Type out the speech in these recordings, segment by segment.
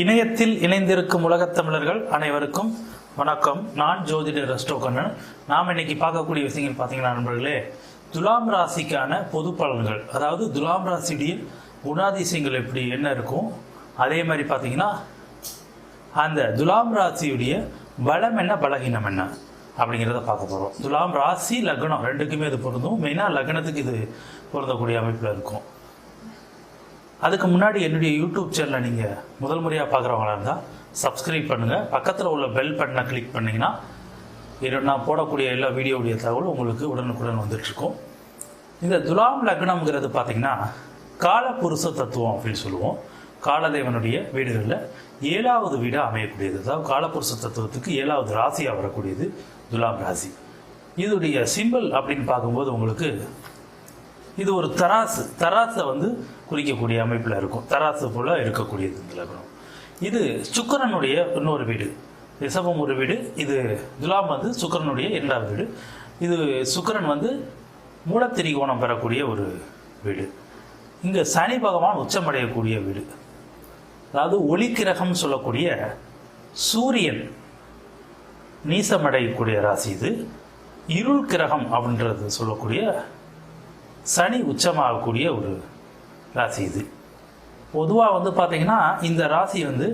இணையத்தில் இணைந்திருக்கும் உலகத் தமிழர்கள் அனைவருக்கும் வணக்கம். நான் ஜோதிடர் ரெஸ்டோ கண்ணன் நாம் இன்னைக்கு பார்க்கக்கூடிய விஷயங்கள் பார்த்தீங்கன்னா நண்பர்களே துலாம் ராசிக்கான பொது பலன்கள். அதாவது துலாம் ராசியுடைய குணாதிசயங்கள் எப்படி என்ன இருக்கும்? அதே மாதிரி பார்த்தீங்கன்னா அந்த துலாம் ராசியுடைய பலம் என்ன பலகீனம் என்ன அப்படிங்கிறத பார்க்க போகிறோம் துலாம் ராசி லக்னம் ரெண்டுக்குமே இது பொருந்தும். மெயினாக லக்னத்துக்கு இது பொருந்தக்கூடிய அமைப்பில் இருக்கும். அதுக்கு முன்னாடி என்னுடைய யூடியூப் சேனலை நீங்கள் முதல் முறையாக பார்க்குறவங்களா இருந்தால் சப்ஸ்கிரைப் பண்ணுங்கள் பக்கத்தில் உள்ள பெல் பட்டனை கிளிக் பண்ணிங்கன்னா நான் போடக்கூடிய எல்லா வீடியோவுடைய தகவலும் உங்களுக்கு உடனுக்குடன் வந்துட்டுருக்கும். இந்த துலாம் லக்னம்ங்கிறது பார்த்தீங்கன்னா காலபுருஷ தத்துவம் அப்படின்னு சொல்லுவோம். காலதேவனுடைய வீடுகளில் ஏழாவது வீடாக அமையக்கூடியது. அதாவது காலபுருஷ தத்துவத்துக்கு ஏழாவது ராசியாக வரக்கூடியது துலாம் ராசி. இதோடைய சிம்பிள் அப்படின்னு பார்க்கும்போது உங்களுக்கு இது ஒரு தராசு. தராசை வந்து குறிக்கக்கூடிய அமைப்பில் இருக்கும். தராசு போல இருக்கக்கூடியது இந்த லக்னம் இது சுக்கிரனுடைய இன்னொரு வீடு. ரிஷபம் ஒரு வீடு. இது துலாம் வந்து சுக்கிரனுடைய இரண்டாவது வீடு. இது சுக்கிரன் வந்து மூலத்திரிகோணம் பெறக்கூடிய ஒரு வீடு. இங்கே சனி பகவான் உச்சமடையக்கூடிய வீடு. அதாவது ஒளிக்கிரகம் சொல்லக்கூடிய சூரியன் நீசமடையக்கூடிய ராசி இது. இருள் கிரகம் அப்படின்றது சொல்லக்கூடிய சனி உச்சமாகக்கூடிய ஒரு ராசி இது. பொதுவாக வந்து பார்த்தீங்கன்னா இந்த ராசி வந்து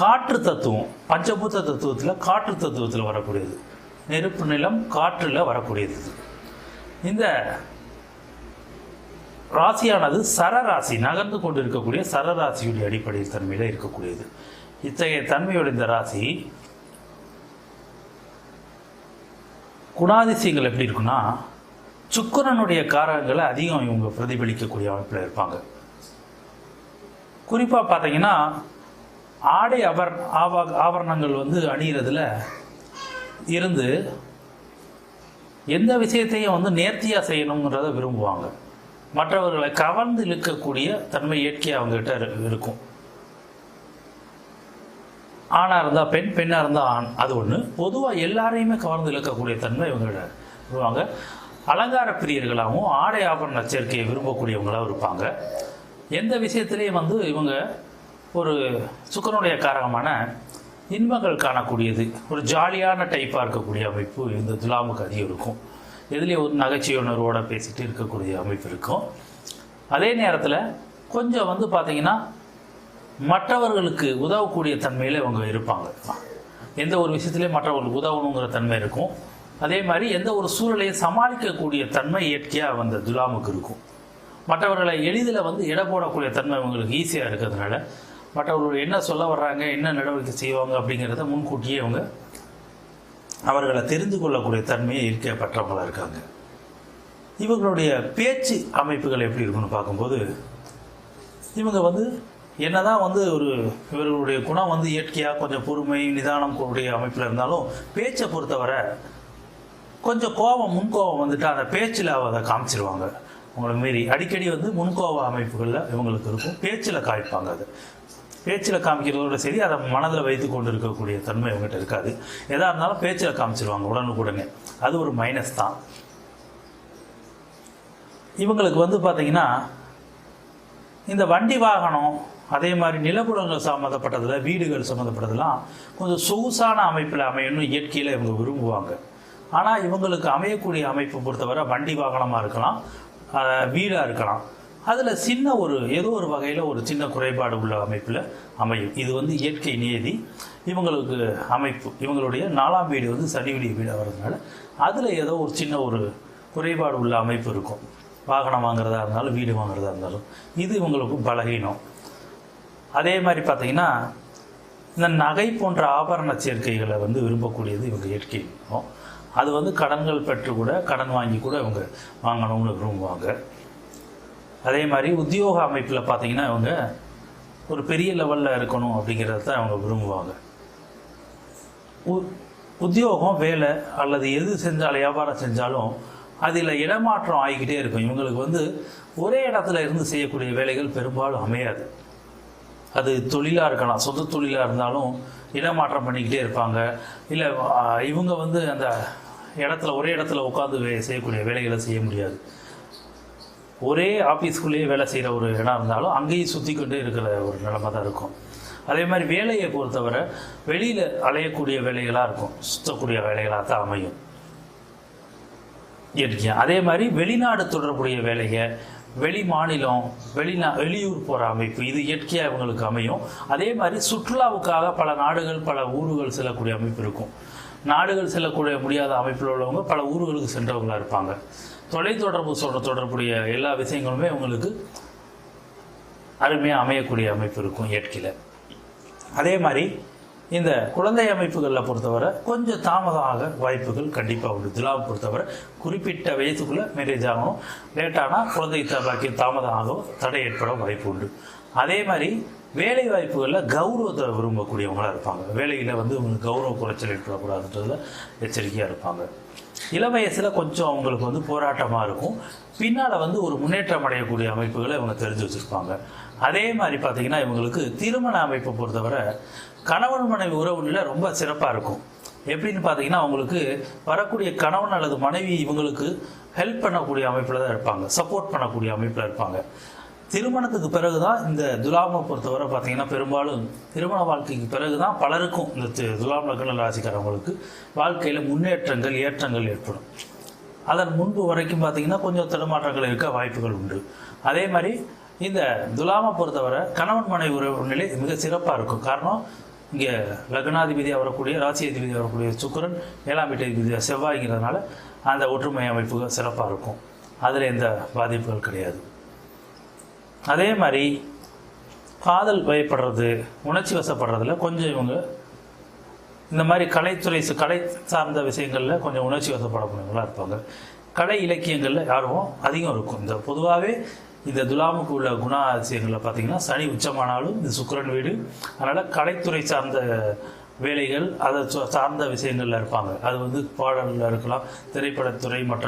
காற்று தத்துவம் பஞ்சபூத தத்துவத்தில் காற்று தத்துவத்தில் வரக்கூடியது. நெருப்பு நிலம் காற்றில் வரக்கூடியது இது. இந்த ராசியானது சரராசி நகர்ந்து கொண்டு இருக்கக்கூடிய சரராசியுடைய அடிப்படையில் தன்மையில் இருக்கக்கூடியது. இத்தகைய தன்மையுடைய இந்த ராசி குணாதிசயங்கள் எப்படி இருக்குன்னா சுக்கரனுடைய காரகங்களை அதிகம் இவங்க பிரதிபலிக்கக்கூடிய அமைப்பில் இருப்பாங்க. குறிப்பாக பார்த்தீங்கன்னா ஆடை அவர் ஆவ ஆபரணங்கள் வந்து அணிகிறதுல இருந்து எந்த விஷயத்தையும் வந்து நேர்த்தியாக செய்யணுங்கிறத விரும்புவாங்க. மற்றவர்களை கவர்ந்து இழுக்கக்கூடிய தன்மை இயற்கையாக அவங்ககிட்ட இருக்கும். ஆணாக இருந்தால் பெண் பெண்ணாக இருந்தால் ஆண் அது ஒன்று பொதுவாக எல்லாரையுமே கவர்ந்து இழுக்கக்கூடிய தன்மை இவங்ககிட்ட வருவாங்க அலங்கார பிரியர்களாகவும் ஆடை ஆபரண சேர்க்கையை விரும்பக்கூடியவங்களாகவும் இருப்பாங்க. எந்த விஷயத்திலையும் வந்து இவங்க ஒரு சுக்கரனுடைய காரகமான இன்பங்கள் காணக்கூடியது ஒரு ஜாலியான டைப்பாக இருக்கக்கூடிய அமைப்பு இந்த துலாமுக்கு அதிகம் இருக்கும். எதுலேயும் ஒரு நகைச்சுவை உணர்வோட பேசிட்டு இருக்கக்கூடிய அமைப்பு இருக்கும். அதே நேரத்தில் கொஞ்சம் வந்து பார்த்தீங்கன்னா மற்றவர்களுக்கு உதவக்கூடிய தன்மையில் இவங்க இருப்பாங்க. எந்த ஒரு விஷயத்துலேயும் மற்றவர்களுக்கு உதவணுங்கிற தன்மை இருக்கும். அதே மாதிரி எந்த ஒரு சூழலையும் சமாளிக்கக்கூடிய தன்மை இயற்கையாக அந்த துலாமுக்கு இருக்கும். மற்றவர்களை எளிதில் வந்து இட போடக்கூடிய தன்மை அவங்களுக்கு ஈஸியாக இருக்கிறதுனால மற்றவர்கள் என்ன சொல்ல வர்றாங்க என்ன நடவடிக்கை செய்வாங்க அப்படிங்கிறத முன்கூட்டியே அவங்க அவர்களை தெரிந்து கொள்ளக்கூடிய தன்மையை இருக்க பெற்றவங்களாக இருக்காங்க. இவங்களுடைய பேச்சு அமைப்புகள் எப்படி இருக்குன்னு பார்க்கும்போது இவங்க வந்து என்னதான் வந்து ஒரு இவர்களுடைய குணம் வந்து இயற்கையாக கொஞ்சம் பொறுமை நிதானம் கூடிய அமைப்பில் இருந்தாலும் பேச்சை பொறுத்தவரை கொஞ்சம் கோபம் முன்கோபம் வந்துட்டு அந்த பேச்சில் அதை காமிச்சிருவாங்க. உங்களை மீறி அடிக்கடி வந்து முன்கோப அமைப்புகளில் இவங்களுக்கு இருக்கும். பேச்சில் காமிப்பாங்க அது. பேச்சில் காமிக்கிறதோட சரி அதை மனதில் வைத்து கொண்டு இருக்கக்கூடிய தன்மை இவங்ககிட்ட இருக்காது. எதாக இருந்தாலும் பேச்சில் காமிச்சிருவாங்க உடனுக்குடனே. அது ஒரு மைனஸ் தான். இவங்களுக்கு வந்து பார்த்தீங்கன்னா இந்த வண்டி வாகனம் அதே மாதிரி நிலப்புலங்கள் சம்மந்தப்பட்டதில் வீடுகள் சம்மந்தப்பட்டதெல்லாம் கொஞ்சம் சொகுசான அமைப்பில் அமையணும் இயற்கையில் இவங்க விரும்புவாங்க. ஆனால் இவங்களுக்கு அமையக்கூடிய அமைப்பு பொறுத்தவரை வண்டி வாகனமாக இருக்கலாம் வீடாக இருக்கலாம். அதில் சின்ன ஒரு ஏதோ ஒரு வகையில் ஒரு சின்ன குறைபாடு உள்ள அமைப்பில் அமையும். இது வந்து இயற்கை நியதி இவங்களுக்கு அமைப்பு. இவங்களுடைய நாலாம் வீடு வந்து சனி வீடு வீடாக வர்றதுனால அதில் ஏதோ ஒரு சின்ன ஒரு குறைபாடு உள்ள அமைப்பு இருக்கும். வாகனம் வாங்குறதா இருந்தாலும் வீடு வாங்குறதா இருந்தாலும். இது இவங்களுக்கு பலகீனம். அதே மாதிரி பார்த்தீங்கன்னா இந்த நகை போன்ற ஆபரண சேர்க்கைகளை வந்து விரும்பக்கூடியது இவங்க இயற்கை இருக்கும் அது வந்து கடன்கள் பெற்று கூட கடன் வாங்கி கூட இவங்க வாங்கணும்னு விரும்புவாங்க. அதே மாதிரி உத்தியோக அமைப்பில் பார்த்தீங்கன்னா இவங்க ஒரு பெரிய லெவலில் இருக்கணும் அப்படிங்கிறத தான் அவங்க விரும்புவாங்க. உ- உத்தியோகம் வேலை அல்லது எது செஞ்சாலும் வியாபாரம் செஞ்சாலும் அதில் இடமாற்றம் ஆகிக்கிட்டே இருக்கும். இவங்களுக்கு வந்து ஒரே இடத்துல இருந்து செய்யக்கூடிய வேலைகள் பெரும்பாலும் அமையாது. அது தொழிலாக இருக்கலாம் சொந்த தொழிலாக இருந்தாலும் இடமாற்றம் பண்ணிக்கிட்டே இருப்பாங்க. இல்லை இவங்க வந்து அந்த இடத்துல ஒரே இடத்துல உட்காந்து வே செய்யக்கூடிய வேலைகளை செய்ய முடியாது. ஒரே ஆஃபீஸ்க்குள்ளேயே வேலை செய்கிற ஒரு இடம் இருந்தாலும் அங்கேயும் சுற்றி கொண்டு இருக்கிற ஒரு நிலைமை தான் இருக்கும். அதே மாதிரி வேலையை பொறுத்தவரை வெளியில் அலையக்கூடிய வேலைகளாக இருக்கும். சுற்றக்கூடிய வேலைகளாக தான் அமையும். இருக்கேன் அதே மாதிரி வெளிநாடு தொடர்புடைய வேலையை வெளி மாநிலம் வெளிநா வெளியூர் போகிற அமைப்பு இது இயற்கையாக இவங்களுக்கு அமையும். அதே மாதிரி சுற்றுலாவுக்காக பல நாடுகள் பல ஊர்கள் செல்லக்கூடிய அமைப்பு இருக்கும். நாடுகள் செல்லக்கூடிய முடியாத அமைப்பில் உள்ளவங்க பல ஊர்களுக்கு சென்றவங்களா இருப்பாங்க. தொலைத்தொடர்பு சொல்ற தொடர்புடைய எல்லா விஷயங்களுமே அவங்களுக்கு அருமையாக அமையக்கூடிய அமைப்பு இருக்கும் இயற்கையில். அதே மாதிரி இந்த குழந்தை அமைப்புகளில் பொறுத்தவரை கொஞ்சம் தாமதமாக வாய்ப்புகள் கண்டிப்பாக உண்டு. துலாவை பொறுத்தவரை குறிப்பிட்ட வயசுக்குள்ளே மேரேஜ் ஆகணும். லேட்டானால் குழந்தை பாக்கி தாமதமாகவும் தடை ஏற்பட வாய்ப்பு உண்டு. அதே மாதிரி வேலை வாய்ப்புகளில் கௌரவத்தை விரும்பக்கூடியவங்களாக இருப்பாங்க. வேலையில் வந்து உங்களுக்கு கௌரவ குறைச்சல் ஏற்படக்கூடாதுன்றதுல எச்சரிக்கையாக இருப்பாங்க. இளம் வயசில் கொஞ்சம் அவங்களுக்கு வந்து போராட்டமாக இருக்கும். பின்னால் வந்து ஒரு முன்னேற்றம் அடையக்கூடிய அமைப்புகளை இவங்க தெரிஞ்சு வச்சுருப்பாங்க. அதே மாதிரி பார்த்தீங்கன்னா இவங்களுக்கு திருமண அமைப்பை பொறுத்தவரை கணவன் மனைவி உறவுல ரொம்ப சிறப்பாக இருக்கும். எப்படின்னு பார்த்தீங்கன்னா அவங்களுக்கு வரக்கூடிய கணவன் அல்லது மனைவி இவங்களுக்கு ஹெல்ப் பண்ணக்கூடிய அமைப்பில் தான் இருப்பாங்க. சப்போர்ட் பண்ணக்கூடிய அமைப்பில் இருப்பாங்க. திருமணத்துக்கு பிறகு தான் இந்த துலாமை பொறுத்தவரை பார்த்தீங்கன்னா பெரும்பாலும் திருமண வாழ்க்கைக்கு பிறகு தான் பலருக்கும் இந்த துலாம் லக்ன ராசிக்காரவங்களுக்கு வாழ்க்கையில் முன்னேற்றங்கள் ஏற்றங்கள் ஏற்படும். அதன் முன்பு வரைக்கும் பார்த்தீங்கன்னா கொஞ்சம் தடுமாற்றங்கள் இருக்க வாய்ப்புகள் உண்டு. அதே மாதிரி இந்த துலாமை பொறுத்தவரை கணவன் மனைவி உறவு நிலை மிக சிறப்பாக இருக்கும். காரணம் இங்கே லக்னாதிபதியாக வரக்கூடிய ராசி அதிபதியாக வரக்கூடிய சுக்கிரன் ஏழாம் வீட்டதிபதியாக செவ்வாய்ங்கிறதுனால அந்த ஒற்றுமை அமைப்புகள் சிறப்பாக இருக்கும். அதில் எந்த பாதிப்புகள் கிடையாது. அதே மாதிரி காதல் வயப்படுறது உணர்ச்சி வசப்படுறதுல கொஞ்சம் இவங்க இந்த மாதிரி கலைத்துறை சு- கலை சார்ந்த விஷயங்களில் கொஞ்சம் உணர்ச்சி வசப்படக்கூடியவங்களாக இருப்பாங்க. கலை இலக்கியங்களில் ஆர்வம் அதிகம் இருக்கும். இந்த பொதுவாகவே இந்த துலாமுக்கு உள்ள குணாதிசயங்களில் பார்த்தீங்கன்னா சனி உச்சமானாலும் இந்த சுக்கிரன் வீடு அதனால் கலைத்துறை சார்ந்த வேலைகள் அதை சார்ந்த விஷயங்களில் இருப்பாங்க. அது வந்து பாடலில் இருக்கலாம் திரைப்படத்துறை மற்ற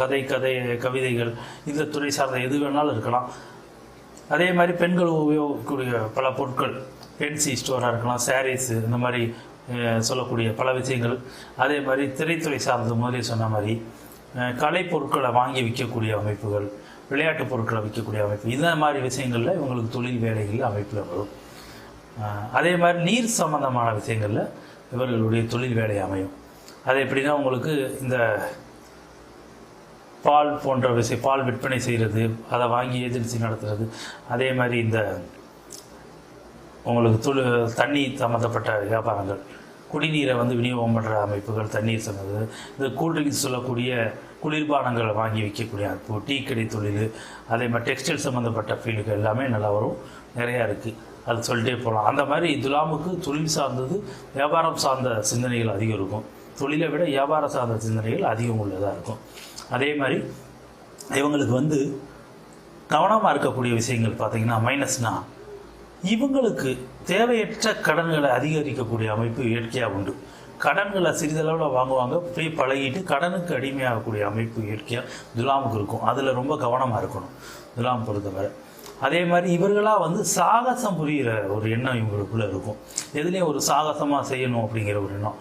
கதை கதை கவிதைகள் இந்த துறை சார்ந்த எது வேணாலும் இருக்கலாம். அதே மாதிரி பெண்கள் உபயோகிக்கக்கூடிய பல பொருட்கள் பென்சி ஸ்டோராக இருக்கலாம் சாரீஸு இந்த மாதிரி சொல்லக்கூடிய பல விஷயங்கள். அதே மாதிரி திரைத்துறை சார்ந்த முதலே சொன்ன மாதிரி கலை பொருட்களை வாங்கி விற்கக்கூடிய அமைப்புகள் விளையாட்டு பொருட்களை விற்கக்கூடிய அமைப்பு. இந்த மாதிரி விஷயங்களில் இவங்களுக்கு தொழில் வேலைகள் அமைப்பில் வரும். அதே மாதிரி நீர் சம்பந்தமான விஷயங்களில் இவர்களுடைய தொழில் வேலை அமையும். அது எப்படின்னா உங்களுக்கு இந்த பால் போன்ற விஷயம் பால் விற்பனை செய்கிறது அதை வாங்கி ஏஜென்சி நடத்துறது அதே மாதிரி இந்த உங்களுக்கு தொழில் தண்ணி சம்மந்தப்பட்ட வியாபாரங்கள். குடிநீரை வந்து விநியோகம் பண்ணுற அமைப்புகள் தண்ணீர் சம்மந்தது இந்த கூல்ட்ரிங்க்ஸ் சொல்லக்கூடிய குளிர்பானங்களை வாங்கி விற்கக்கூடிய இப்போ டீ கடை தொழில் அதே மாதிரி டெக்ஸ்டைல் சம்மந்தப்பட்ட ஃபீல்டுகள் எல்லாமே நல்லா வரும். நிறையா இருக்குது அது சொல்லிட்டே போகலாம் அந்த மாதிரி துலாமுக்கு தொழில் சார்ந்தது வியாபாரம் சார்ந்த சிந்தனைகள் அதிகம் இருக்கும். தொழிலை விட வியாபாரம் சார்ந்த சிந்தனைகள் அதிகம் உள்ளதாக இருக்கும். அதே மாதிரி இவங்களுக்கு வந்து கவனமாக இருக்கக்கூடிய விஷயங்கள் பார்த்தீங்கன்னா மைனஸ்னால் இவங்களுக்கு தேவையற்ற கடன்களை அதிகரிக்கக்கூடிய அமைப்பு இயற்கையாக உண்டு. கடன்களை சிறிதளவில் வாங்குவாங்க போய் பழகிட்டு கடனுக்கு அடிமையாகக்கூடிய அமைப்பு இயற்கையாக துலாமுக்கு இருக்கும். அதில் ரொம்ப கவனமாக இருக்கணும் துலாம் பொறுத்தவரை. அதே மாதிரி இவர்களாக வந்து சாகசம் புரிகிற ஒரு எண்ணம் இவங்களுக்குள்ளே இருக்கும். எதுலேயும் ஒரு சாகசமாக செய்யணும் அப்படிங்கிற ஒரு எண்ணம்.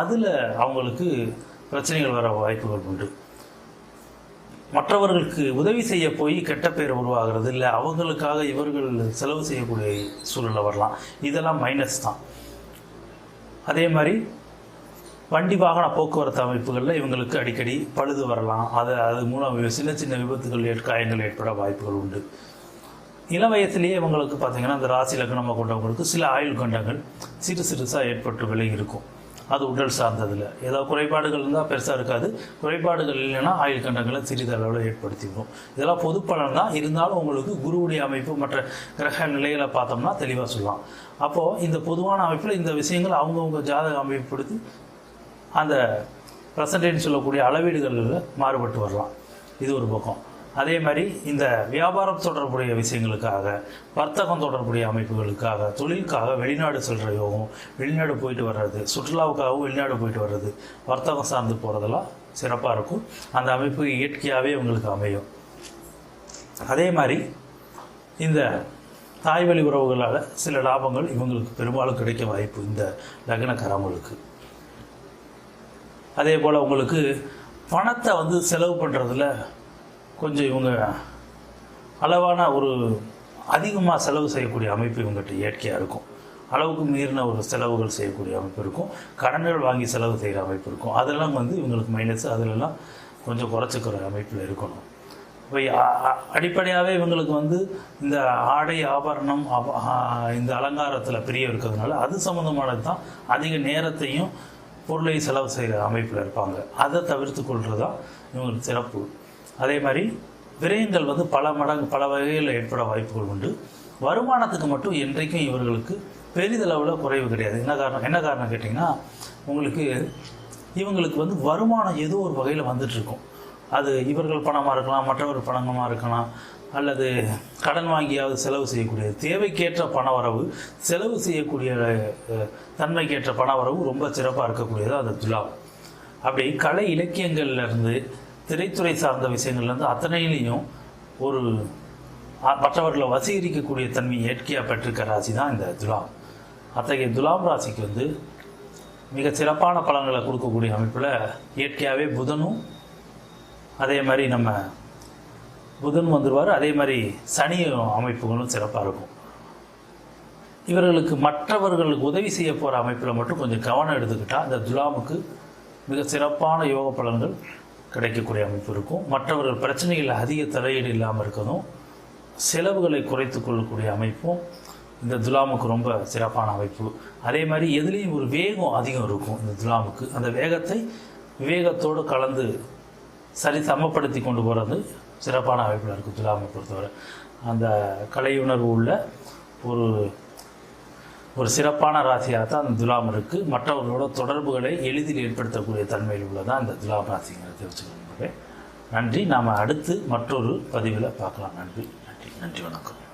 அதில் அவங்களுக்கு பிரச்சனைகள் வர வாய்ப்புகள் உண்டு. மற்றவர்களுக்கு உதவி செய்ய போய் கெட்ட பேர் உருவாகிறது இல்லை அவங்களுக்காக இவர்கள் செலவு செய்யக்கூடிய சூழ்நிலை வரலாம். இதெல்லாம் மைனஸ் தான். அதே மாதிரி வண்டி வாகன போக்குவரத்து அமைப்புகளில் இவங்களுக்கு அடிக்கடி பழுது வரலாம். அது அது மூலம் சின்ன சின்ன விபத்துகள் ஏற் காயங்கள் ஏற்பட வாய்ப்புகள் உண்டு. இளம் இவங்களுக்கு பார்த்திங்கன்னா இந்த ராசி லக்னமாக கொண்டவங்களுக்கு சில ஆயுள் கண்டங்கள் சிறு சிறுசாக ஏற்பட்டு இருக்கும். அது உடல் சார்ந்ததில் ஏதாவது குறைபாடுகள் இருந்தால் பெருசாக இருக்காது. குறைபாடுகள் இல்லைன்னா ஆயுள் கண்டங்களை சிறிதளவில் ஏற்படுத்திக்கும் இதெல்லாம் பொது பலன் தான் இருந்தாலும் உங்களுக்கு குருவுடைய அமைப்பு மற்ற கிரக நிலைகளை பார்த்தோம்னா தெளிவாக சொல்லலாம். அப்போது இந்த பொதுவான அமைப்பில் இந்த விஷயங்கள் அவங்கவுங்க ஜாதக அமைப்படுத்தி அந்த பர்சன்டேஜ் சொல்லக்கூடிய அளவீடுகளில் மாறுபட்டு வரலாம். இது ஒரு பக்கம். அதே மாதிரி இந்த வியாபாரம் தொடர்புடைய விஷயங்களுக்காக வர்த்தகம் தொடர்புடைய அமைப்புகளுக்காக தொழிலுக்காக வெளிநாடு செல்கிற யோகம் வெளிநாடு போயிட்டு வர்றது சுற்றுலாவுக்காகவும் வெளிநாடு போயிட்டு வர்றது வர்த்தகம் சார்ந்து போகிறதெல்லாம் சிறப்பாக இருக்கும். அந்த அமைப்பு இயற்கையாகவே உங்களுக்கு அமையும். அதே மாதிரி இந்த தாய்வழி உறவுகளால் சில லாபங்கள் இவங்களுக்கு பெரும்பாலும் கிடைக்க வாய்ப்பு இந்த லக்னக்காரங்களுக்கு அதே போல் உங்களுக்கு பணத்தை வந்து செலவு பண்ணுறதுல கொஞ்சம் இவங்க அளவான ஒரு அதிகமாக செலவு செய்யக்கூடிய அமைப்பு இவங்ககிட்ட இயற்கையாக இருக்கும். அளவுக்கு மீறின ஒரு செலவுகள் செய்யக்கூடிய அமைப்பு இருக்கும். கடன்கள் வாங்கி செலவு செய்கிற அமைப்பு இருக்கும். அதெல்லாம் வந்து இவங்களுக்கு மைனஸ் அதிலெல்லாம் கொஞ்சம் குறைச்சிக்கிற அமைப்பில் இருக்கணும். இப்போ அடிப்படையாகவே இவங்களுக்கு வந்து இந்த ஆடை ஆபரணம் இந்த அலங்காரத்தில் பிரிய இருக்கிறதுனால அது சம்மந்தமானது தான் அதிக நேரத்தையும் பொருளை செலவு செய்கிற அமைப்பில் இருப்பாங்க. அதை தவிர்த்து கொள்வது தான் இவங்களுக்கு சிறப்பு. அதே மாதிரி விரயங்கள் வந்து பல மடங்கு பல வகையில் ஏற்பட வாய்ப்புகள் உண்டு. வருமானத்துக்கு மட்டும் என்றைக்கும் இவர்களுக்கு பெரிதளவில் குறைவு கிடையாது. என்ன காரணம் என்ன காரணம் கேட்டிங்கன்னா உங்களுக்கு இவங்களுக்கு வந்து வருமானம் ஏதோ ஒரு வகையில் வந்துட்டுருக்கும். அது இவர்கள் பணமாக இருக்கலாம் மற்றவர் பணமாக இருக்கலாம் அல்லது கடன் வாங்கியாவது செலவு செய்யக்கூடிய தேவைக்கேற்ற பண வரவு செலவு செய்யக்கூடிய தன்மைக்கேற்ற பண வரவு ரொம்ப சிறப்பாக இருக்கக்கூடியது அந்த துலாம். அப்படி கலை இலக்கியங்கள்லேருந்து திரைத்துறை சார்ந்த விஷயங்கள்லேருந்து அத்தனையிலையும் ஒரு மற்றவர்களை வசீகரிக்கக்கூடிய தன்மை இயற்கையாக பெற்றிருக்க ராசி தான் இந்த துலாம். அத்தகைய துலாம் ராசிக்கு வந்து மிக சிறப்பான பலன்களை கொடுக்கக்கூடிய அமைப்பில் இயற்கையாகவே புதனும் அதே மாதிரி நம்ம புதன் வந்துடுவார் அதே மாதிரி சனி அமைப்புகளும் சிறப்பாக இருக்கும். இவர்களுக்கு மற்றவர்களுக்கு உதவி செய்ய போகிற அமைப்பில் மட்டும் கொஞ்சம் கவனம் எடுத்துக்கிட்டால் இந்த துலாமுக்கு மிக சிறப்பான யோக பலன்கள் கிடைக்கக்கூடிய அமைப்பு இருக்கும். மற்றவர்கள் பிரச்சனைகள் அதிக தலையீடு இல்லாமல் இருக்கணும். செலவுகளை குறைத்து கொள்ளக்கூடிய அமைப்பும் இந்த துலாமுக்கு ரொம்ப சிறப்பான அமைப்பு. அதே மாதிரி எதுலேயும் ஒரு வேகம் அதிகம் இருக்கும் இந்த துலாமுக்கு. அந்த வேகத்தை விவேகத்தோடு கலந்து சரி சமப்படுத்தி கொண்டு போகிறது சிறப்பான அமைப்பில் இருக்குது துலாமை பொறுத்தவரை. அந்த கலையுணர்வு உள்ள ஒரு ஒரு சிறப்பான ராசியாக தான் அந்த துலாம் இருக்குது மற்றவர்களோட தொடர்புகளை எளிதில் ஏற்படுத்தக்கூடிய தன்மையில் உள்ளதான் இந்த துலாம் ராசிங்கிறத தெரிஞ்சுக்கணும். நன்றி. நாம் அடுத்து மற்றொரு பதிவில் பார்க்கலாம். நன்றி. நன்றி. நன்றி. வணக்கம்.